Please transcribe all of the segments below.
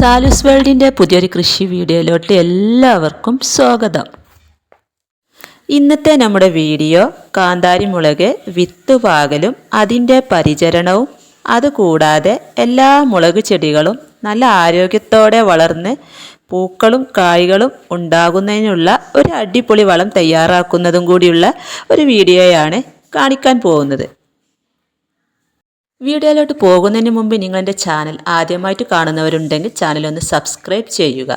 സാലൂസ് വേൾഡിന്റെ പുതിയൊരു കൃഷി വീഡിയോയിലോട്ട് എല്ലാവർക്കും സ്വാഗതം. ഇന്നത്തെ നമ്മുടെ വീഡിയോ കാന്താരി മുളക് വിത്ത് പാകലും അതിന്റെ പരിചരണവും അതുകൂടാതെ എല്ലാ മുളക് ചെടികളും നല്ല ആരോഗ്യത്തോടെ വളർന്ന് പൂക്കളും കായ്കളും ഉണ്ടാകുന്നതിനുള്ള ഒരു അടിപൊളി വളം തയ്യാറാക്കുന്നതും കൂടിയുള്ള ഒരു വീഡിയോയാണ് കാണിക്കാൻ പോകുന്നത്. വീഡിയോയിലോട്ട് പോകുന്നതിന് മുമ്പ് നിങ്ങളെന്റെ ചാനൽ ആദ്യമായിട്ട് കാണുന്നവരുണ്ടെങ്കിൽ ചാനൽ ഒന്ന് സബ്സ്ക്രൈബ് ചെയ്യുക.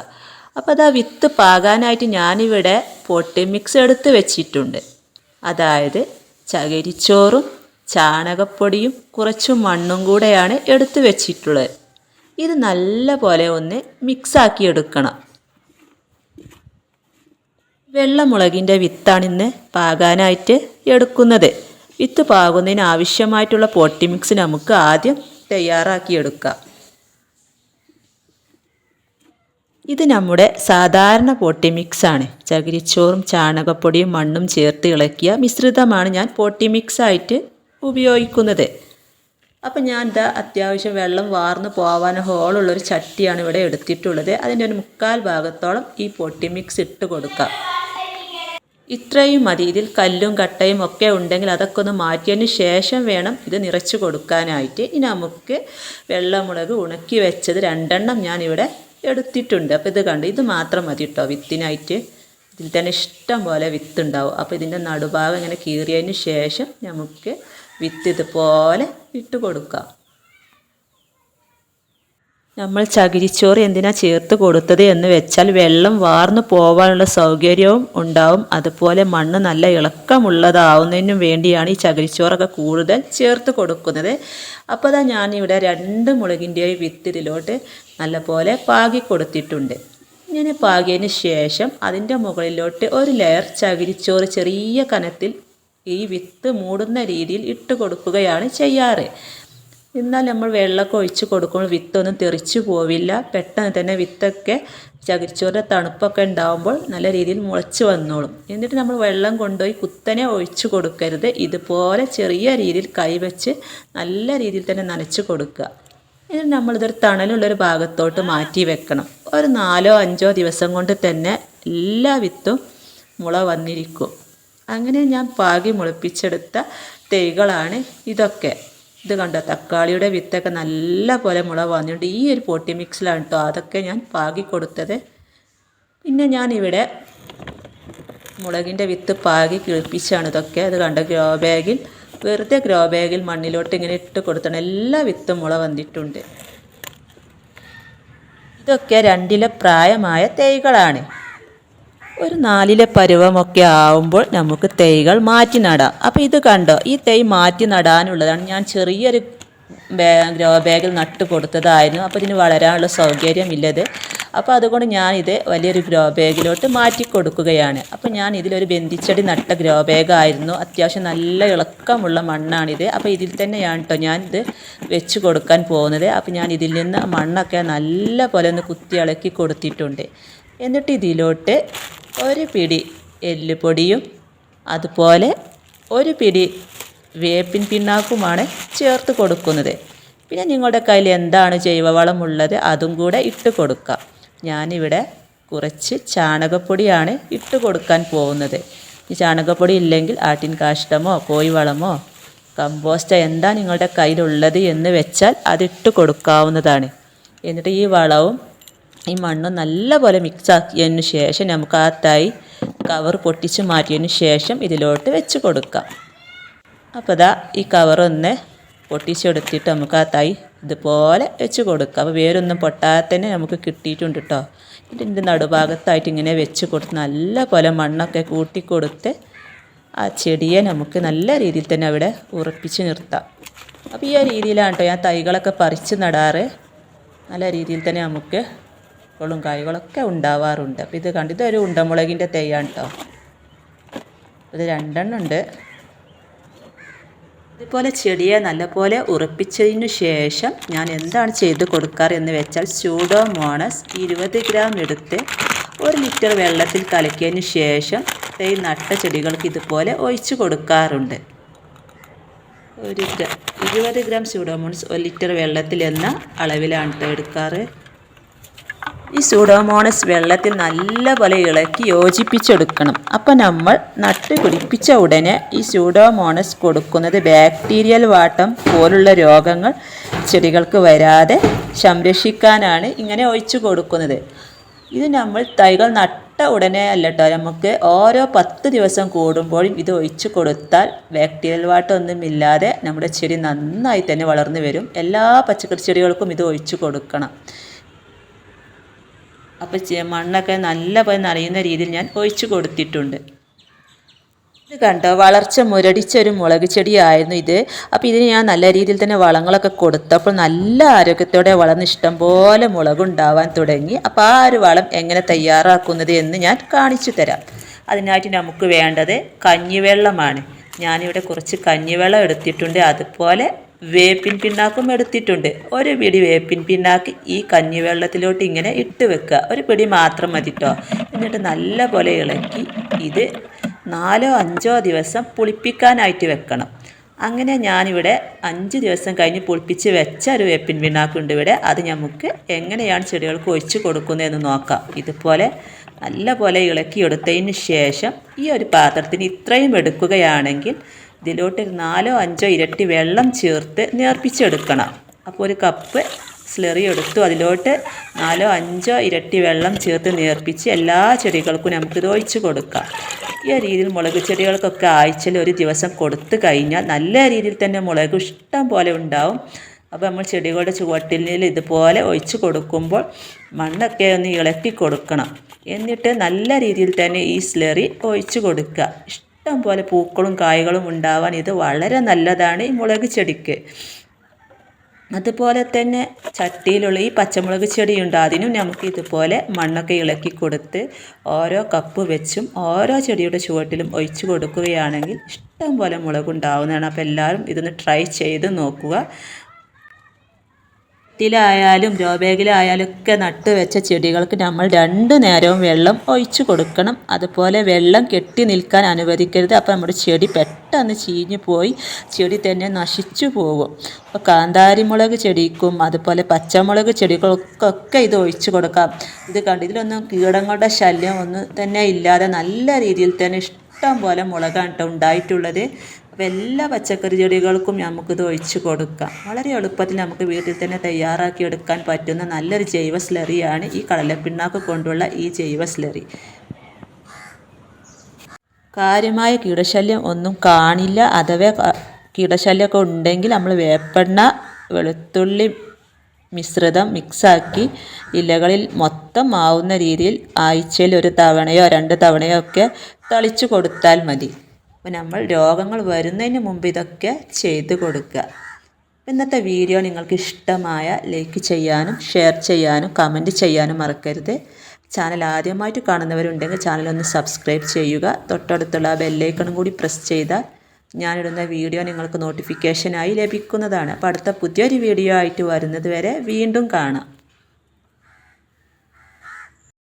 അപ്പോൾ അതാ വിത്ത് പാകാനായിട്ട് ഞാനിവിടെ പൊട്ടി മിക്സ് എടുത്ത് വെച്ചിട്ടുണ്ട്. അതായത് ചകിരിച്ചോറും ചാണകപ്പൊടിയും കുറച്ച് മണ്ണും കൂടെയാണ് എടുത്ത് വെച്ചിട്ടുള്ളത്. ഇത് നല്ല പോലെ ഒന്ന് മിക്സാക്കി എടുക്കണം. വെള്ളമുളകിന്റെ വിത്താണ് ഇന്ന് പാകാനായിട്ട് എടുക്കുന്നത്. വിത്ത് പാകുന്നതിന് ആവശ്യമായിട്ടുള്ള പൊട്ടി മിക്സ് നമുക്ക് ആദ്യം തയ്യാറാക്കിയെടുക്കാം. ഇത് നമ്മുടെ സാധാരണ പൊട്ടി മിക്സാണ് ചകിരിച്ചോറും ചാണകപ്പൊടിയും മണ്ണും ചേർത്ത് ഇളക്കിയ മിശ്രിതമാണ് ഞാൻ പൊട്ടി മിക്സായിട്ട് ഉപയോഗിക്കുന്നത്. അപ്പം ഞാൻ ഇതാ അത്യാവശ്യം വെള്ളം വാർന്നു പോവാൻ ഹോളുള്ളൊരു ചട്ടിയാണ് ഇവിടെ എടുത്തിട്ടുള്ളത്. അതിന്റെ ഒരു മുക്കാൽ ഭാഗത്തോളം ഈ പൊട്ടി മിക്സ് ഇട്ട് കൊടുക്കാം. ഇത്രയും മതി. ഇതിൽ കല്ലും കട്ടയും ഒക്കെ ഉണ്ടെങ്കിൽ അതൊക്കെ ഒന്ന് മാറ്റിയതിന് ശേഷം വേണം ഇത് നിറച്ച് കൊടുക്കാനായിട്ട്. ഇനി നമുക്ക് വെള്ളമുളക് ഉണക്കി വെച്ചത് രണ്ടെണ്ണം ഞാനിവിടെ എടുത്തിട്ടുണ്ട്. അപ്പോൾ ഇത് കണ്ട്? ഇത് മാത്രം മതി കേട്ടോ വിത്തിനായിട്ട്. ഇതിൽ തന്നെ ഇഷ്ടം പോലെ വിത്തുണ്ടാവും അപ്പോൾ ഇതിന്റെ നടുഭാഗം ഇങ്ങനെ കീറിയതിന് ശേഷം നമുക്ക് വിത്ത് ഇതുപോലെ ഇട്ട് കൊടുക്കാം. നമ്മൾ ചകിരിച്ചോറ് എന്തിനാ ചേർത്ത് കൊടുത്തത് എന്ന് വെച്ചാൽ വെള്ളം വാർന്നു പോവാനുള്ള സൗകര്യവും ഉണ്ടാവും. അതുപോലെ മണ്ണ് നല്ല ഇളക്കമുള്ളതാവുന്നതിനും വേണ്ടിയാണ് ഈ ചകിരിച്ചോറൊക്കെ കൂടുതൽ ചേർത്ത് കൊടുക്കുന്നത്. അപ്പോൾ അതാ ഞാനിവിടെ രണ്ട് മുളകിന്റെയും വിത്ത് ഇതിലോട്ട് നല്ലപോലെ പാകി കൊടുത്തിട്ടുണ്ട്. ഇങ്ങനെ പാകിയതിന് ശേഷം അതിന്റെ മുകളിലോട്ട് ഒരു ലെയർ ചകിരിച്ചോറ് ചെറിയ കനത്തിൽ ഈ വിത്ത് മൂടുന്ന രീതിയിൽ ഇട്ട് കൊടുക്കുകയാണ് ചെയ്യാറ്. എന്നാൽ നമ്മൾ വെള്ളമൊക്കെ ഒഴിച്ച് കൊടുക്കുമ്പോൾ വിത്തൊന്നും തെറിച്ചു പോവില്ല. പെട്ടെന്ന് തന്നെ വിത്തൊക്കെ ചകിരിച്ചോറിന്റെ തണുപ്പൊക്കെ ഉണ്ടാകുമ്പോൾ നല്ല രീതിയിൽ മുളച്ച് വന്നോളും. എന്നിട്ട് നമ്മൾ വെള്ളം കൊണ്ടുപോയി കുത്തനെ ഒഴിച്ച് കൊടുക്കരുത്. ഇതുപോലെ ചെറിയ രീതിയിൽ കൈവച്ച് നല്ല രീതിയിൽ തന്നെ നനച്ച് കൊടുക്കുക. എന്നിട്ട് നമ്മളിതൊരു തണലുള്ളൊരു ഭാഗത്തോട്ട് മാറ്റി വെക്കണം. ഒരു നാലോ അഞ്ചോ ദിവസം കൊണ്ട് തന്നെ എല്ലാ വിത്തും മുള വന്നിരിക്കും. അങ്ങനെ ഞാൻ പാകി മുളപ്പിച്ചെടുത്ത തൈകളാണ് ഇതൊക്കെ. ഇത് കണ്ടോ? തക്കാളിയുടെ വിത്തൊക്കെ നല്ല പോലെ മുള വന്നിട്ടുണ്ട് ഈ ഒരു പൊട്ടി മിക്സിലാണ് കേട്ടോ അതൊക്കെ ഞാൻ പാകി കൊടുത്തത്. പിന്നെ ഞാനിവിടെ മുളകിന്റെ വിത്ത് പാകി കിളിപ്പിച്ചാണ് ഇതൊക്കെ. അത് കണ്ട? ഗ്രോ ബാഗിൽ വെറുതെ ഗ്രോ ബാഗിൽ മണ്ണിലോട്ട് ഇങ്ങനെ ഇട്ട് കൊടുത്തണം. എല്ലാ വിത്തും മുള വന്നിട്ടുണ്ട്. ഇതൊക്കെ രണ്ടിലെ പ്രായമായ തൈകളാണ്. ഒരു നാലിലെ പരുവമൊക്കെ ആവുമ്പോൾ നമുക്ക് തൈകൾ മാറ്റി നടാം. അപ്പോൾ ഇത് കണ്ടോ? ഈ തൈ മാറ്റി നടാനുള്ളതാണ് ഞാൻ ചെറിയൊരു ഗ്രോ ബാഗിൽ നട്ട് കൊടുത്തതായിരുന്നു. അപ്പോൾ ഇതിന് വളരാനുള്ള സൗകര്യമില്ലത്. അപ്പോൾ അതുകൊണ്ട് ഞാനിത് വലിയൊരു ഗ്രോ ബാഗിലോട്ട് മാറ്റി കൊടുക്കുകയാണ്. അപ്പോൾ ഞാൻ ഇതിലൊരു ബന്ധിച്ചടി നട്ട ഗ്രോ ബാഗായിരുന്നു. അത്യാവശ്യം നല്ല ഇളക്കമുള്ള മണ്ണാണിത്. അപ്പോൾ ഇതിൽ തന്നെയാണ് കേട്ടോ ഞാനിത് വെച്ച് കൊടുക്കാൻ പോകുന്നത്. അപ്പോൾ ഞാൻ ഇതിൽ നിന്ന് മണ്ണൊക്കെ നല്ല പോലെ ഒന്ന് കുത്തി ഇളക്കി കൊടുത്തിട്ടുണ്ട്. എന്നിട്ട് ഇതിലോട്ട് ഒരു പിടി എല്ലുപൊടിയും അതുപോലെ ഒരു പിടി വേപ്പിൻ പിണ്ണാക്കുമാണ് ചേർത്ത് കൊടുക്കുന്നത്. പിന്നെ നിങ്ങളുടെ കയ്യിൽ എന്താണ് ജൈവവളം ഉള്ളത് അതും കൂടെ ഇട്ട് കൊടുക്കാം ഞാനിവിടെ കുറച്ച് ചാണകപ്പൊടിയാണ് ഇട്ട് കൊടുക്കാൻ പോകുന്നത്. ഈ ചാണകപ്പൊടി ഇല്ലെങ്കിൽ ആട്ടിൻ കാഷ്ടമോ കോഴിവളമോ കമ്പോസ്റ്റോ എന്താ നിങ്ങളുടെ കയ്യിലുള്ളത് എന്ന് വെച്ചാൽ അതിട്ട് കൊടുക്കാവുന്നതാണ്. എന്നിട്ട് ഈ വളവും ഈ മണ്ണ് നല്ലപോലെ മിക്സ് ആക്കിയതിനു ശേഷം നമുക്ക് ആ തൈ കവർ പൊട്ടിച്ച് മാറ്റിയതിന് ശേഷം ഇതിലോട്ട് വെച്ച് കൊടുക്കാം. അപ്പോൾ ഇതാ ഈ കവറൊന്ന് പൊട്ടിച്ചെടുത്തിട്ട് നമുക്ക് ആ തൈ ഇതുപോലെ വെച്ച് കൊടുക്കാം. അപ്പോൾ വേരൊന്നും പൊട്ടാതെ തന്നെ നമുക്ക് കിട്ടിയിട്ടുണ്ട് കേട്ടോ ഇതിന്റെ നടുഭാഗത്തായിട്ട് ഇങ്ങനെ വെച്ച് കൊടുത്ത് നല്ല പോലെ മണ്ണൊക്കെ കൂട്ടിക്കൊടുത്ത് ആ ചെടിയെ നമുക്ക് നല്ല രീതിയിൽ തന്നെ അവിടെ ഉറപ്പിച്ച് നിർത്താം. അപ്പോൾ ഈ രീതിയിലാണ് കേട്ടോ ഞാൻ തൈകളൊക്കെ പറിച്ച് നടാറ്. നല്ല രീതിയിൽ തന്നെ നമുക്ക് പൂക്കളും കായ്കളൊക്കെ ഉണ്ടാവാറുണ്ട്. അപ്പോൾ ഇത് കണ്ട് ഇതൊരു ഉണ്ടമുളകിന്റെ തൈയാണ് കേട്ടോ ഇത് രണ്ടെണ്ണം ഉണ്ട്. ഇതുപോലെ ചെടിയെ നല്ലപോലെ ഉറപ്പിച്ചതിനു ശേഷം ഞാൻ എന്താണ് ചെയ്ത് കൊടുക്കാറ് എന്ന് വെച്ചാൽ സ്യൂഡോമോണസ് ഇരുപത് ഗ്രാം എടുത്ത് ഒരു ലിറ്റർ വെള്ളത്തിൽ കലക്കിയതിന് ശേഷം തൈ നട്ട ചെടികൾക്ക് ഇതുപോലെ ഒഴിച്ച് കൊടുക്കാറുണ്ട്. ഒരു ഇരുപത് ഗ്രാം സ്യൂഡോമോണസ് ഒരു ലിറ്റർ വെള്ളത്തിൽ എന്ന അളവിലാണ് എടുക്കാറ്. ഈ സൂഡോമോണസ് വെള്ളത്തിൽ നല്ലപോലെ ഇളക്കി യോജിപ്പിച്ചെടുക്കണം. അപ്പം നമ്മൾ നട്ട് പിടിപ്പിച്ച ഉടനെ ഈ സൂഡോമോണസ് കൊടുക്കുന്നത് ബാക്ടീരിയൽ വാട്ടം പോലുള്ള രോഗങ്ങൾ ചെടികൾക്ക് വരാതെ സംരക്ഷിക്കാനാണ് ഇങ്ങനെ ഒഴിച്ചു കൊടുക്കുന്നത്. ഇത് നമ്മൾ തൈകൾ നട്ട ഉടനെ അല്ലട്ടോ നമുക്ക് ഓരോ പത്ത് ദിവസം കൂടുമ്പോഴും ഇത് ഒഴിച്ചു കൊടുത്താൽ ബാക്ടീരിയൽ വാട്ടം ഒന്നുമില്ലാതെ നമ്മുടെ ചെടി നന്നായി തന്നെ വളർന്നു വരും. എല്ലാ പച്ചക്കറി ചെടികൾക്കും ഇത് ഒഴിച്ചു കൊടുക്കണം. അപ്പോൾ മണ്ണൊക്കെ നല്ല പോലെ നനയുന്ന രീതിയിൽ ഞാൻ ഒഴിച്ചു കൊടുത്തിട്ടുണ്ട്. ഇത് കണ്ടോ? വളർച്ച മുരടിച്ച ഒരു മുളക് ചെടിയായിരുന്നു ഇത്. അപ്പോൾ ഇതിന് ഞാൻ നല്ല രീതിയിൽ തന്നെ വളങ്ങളൊക്കെ കൊടുത്തപ്പോൾ നല്ല ആരോഗ്യത്തോടെ വളർന്ന് ഇഷ്ടം പോലെ മുളകുണ്ടാവാൻ തുടങ്ങി. അപ്പോൾ ആ ഒരു വളം എങ്ങനെ തയ്യാറാക്കുന്നത് എന്ന് ഞാൻ കാണിച്ചു തരാം. അതിനായിട്ട് നമുക്ക് വേണ്ടത് കഞ്ഞിവെള്ളമാണ്. ഞാനിവിടെ കുറച്ച് കഞ്ഞിവെള്ളം എടുത്തിട്ടുണ്ട്. അതുപോലെ വേപ്പിൻ പിണ്ണാക്കും എടുത്തിട്ടുണ്ട്. ഒരു പിടി വേപ്പിൻ പിണ്ണാക്ക് ഈ കഞ്ഞിവെള്ളത്തിലോട്ട് ഇങ്ങനെ ഇട്ട് വെക്കുക. ഒരു പിടി മാത്രം മതി കേട്ടോ എന്നിട്ട് നല്ല പോലെ ഇളക്കി ഇത് നാലോ അഞ്ചോ ദിവസം പുളിപ്പിക്കാനായിട്ട് വെക്കണം. അങ്ങനെ ഞാനിവിടെ അഞ്ച് ദിവസം കഴിഞ്ഞ് പുളിപ്പിച്ച് വെച്ച ഒരു വേപ്പിൻ പിണ്ണാക്കുണ്ട് ഇവിടെ. അത് നമുക്ക് എങ്ങനെയാണ് ചെടികൾക്ക് ഒഴിച്ച് കൊടുക്കുന്നതെന്ന് നോക്കാം. ഇതുപോലെ നല്ല പോലെ ഇളക്കിയെടുത്തതിന് ശേഷം ഈ ഒരു പാത്രത്തിന് ഇത്രയും എടുക്കുകയാണെങ്കിൽ ഇതിലോട്ട് നാലോ അഞ്ചോ ഇരട്ടി വെള്ളം ചേർത്ത് നേർപ്പിച്ചെടുക്കണം അപ്പോൾ ഒരു കപ്പ് സ്ലെറി എടുത്തു. അതിലോട്ട് നാലോ അഞ്ചോ ഇരട്ടി വെള്ളം ചേർത്ത് നേർപ്പിച്ച് എല്ലാ ചെടികൾക്കും നമുക്കിത് ഒഴിച്ചു കൊടുക്കാം. ഈ രീതിയിൽ മുളക് ചെടികൾക്കൊക്കെ ആഴ്ചയിൽ ഒരു ദിവസം കൊടുത്തു കഴിഞ്ഞാൽ നല്ല രീതിയിൽ തന്നെ മുളക് ഇഷ്ടം പോലെ ഉണ്ടാവും. അപ്പോൾ നമ്മൾ ചെടികളുടെ ചുവട്ടിലിൽ ഇതുപോലെ ഒഴിച്ച് കൊടുക്കുമ്പോൾ മണ്ണൊക്കെ ഒന്ന് ഇളക്കി കൊടുക്കണം. എന്നിട്ട് നല്ല രീതിയിൽ തന്നെ ഈ സ്ലെറി ഒഴിച്ചു കൊടുക്കുക. ഇഷ്ടം പോലെ പൂക്കളും കായ്കളും ഉണ്ടാവാൻ ഇത് വളരെ നല്ലതാണ് ഈ മുളക് ചെടിക്ക്. അതുപോലെ തന്നെ ചട്ടിയിലുള്ള ഈ പച്ചമുളക് ചെടിയുണ്ട്. അതിനും നമുക്ക് ഇതുപോലെ മണ്ണൊക്കെ ഇളക്കി കൊടുത്ത് ഓരോ കപ്പ് വെച്ചും ഓരോ ചെടിയുടെ ചുവട്ടിലും ഒഴിച്ചു കൊടുക്കുകയാണെങ്കിൽ ഇഷ്ടം പോലെ മുളകുണ്ടാവുന്നതാണ്. അപ്പോൾ എല്ലാവരും ഇതൊന്ന് ട്രൈ ചെയ്ത് നോക്കുക. ത്തിലായാലും രോബേഗിലായാലും ഒക്കെ നട്ട് വെച്ച ചെടികൾക്ക് നമ്മൾ രണ്ട് നേരവും വെള്ളം ഒഴിച്ചു കൊടുക്കണം. അതുപോലെ വെള്ളം കെട്ടി നിൽക്കാൻ അനുവദിക്കരുത്. അപ്പോൾ നമ്മുടെ ചെടി പെട്ടെന്ന് ചീഞ്ഞു പോയി ചെടി തന്നെ നശിച്ചു പോകും. അപ്പോൾ കാന്താരി മുളക് ചെടിക്കും അതുപോലെ പച്ചമുളക് ചെടികൾക്കൊക്കെ ഇത് ഒഴിച്ചു കൊടുക്കാം. ഇത് കണ്ട് ഇതിലൊന്നും കീടങ്ങളുടെ ശല്യം ഒന്നും തന്നെ ഇല്ലാതെ നല്ല രീതിയിൽ തന്നെ ഇഷ്ടം പോലെ മുളകാണ് ഉണ്ടായിട്ടുള്ളത്. അപ്പോൾ എല്ലാ പച്ചക്കറി ചെടികൾക്കും നമുക്കിത് ഒഴിച്ച് കൊടുക്കാം. വളരെ എളുപ്പത്തിൽ നമുക്ക് വീട്ടിൽ തന്നെ തയ്യാറാക്കി എടുക്കാൻ പറ്റുന്ന നല്ലൊരു ജൈവ സ്ലറിയാണ് ഈ കടലപ്പിണ്ണാക്ക് കൊണ്ടുള്ള ഈ ജൈവ സ്ലറി. കാര്യമായ കീടശല്യം ഒന്നും കാണില്ല. അഥവാ കീടശല്യമൊക്കെ ഉണ്ടെങ്കിൽ നമ്മൾ വേപ്പെണ്ണ വെളുത്തുള്ളി മിശ്രിതം മിക്സാക്കി ഇലകളിൽ മൊത്തം ആവുന്ന രീതിയിൽ ആഴ്ചയിൽ ഒരു തവണയോ രണ്ട് തവണയോ ഒക്കെ തളിച്ചു കൊടുത്താൽ മതി. അപ്പോൾ നമ്മൾ രോഗങ്ങൾ വരുന്നതിന് മുമ്പ് ഇതൊക്കെ ചെയ്തു കൊടുക്കുക. ഇന്നത്തെ വീഡിയോ നിങ്ങൾക്ക് ഇഷ്ടമായ ലൈക്ക് ചെയ്യാനും ഷെയർ ചെയ്യാനും കമന്റ് ചെയ്യാനും മറക്കരുത്. ചാനൽ ആദ്യമായിട്ട് കാണുന്നവരുണ്ടെങ്കിൽ ചാനൽ ഒന്ന് സബ്സ്ക്രൈബ് ചെയ്യുക. തൊട്ടടുത്തുള്ള ബെല്ലൈക്കണും കൂടി പ്രസ് ചെയ്താൽ ഞാനിടുന്ന വീഡിയോ നിങ്ങൾക്ക് നോട്ടിഫിക്കേഷനായി ലഭിക്കുന്നതാണ്. അപ്പോൾ അടുത്ത പുതിയൊരു വീഡിയോ ആയിട്ട് വരുന്നത് വരെ വീണ്ടും കാണാം.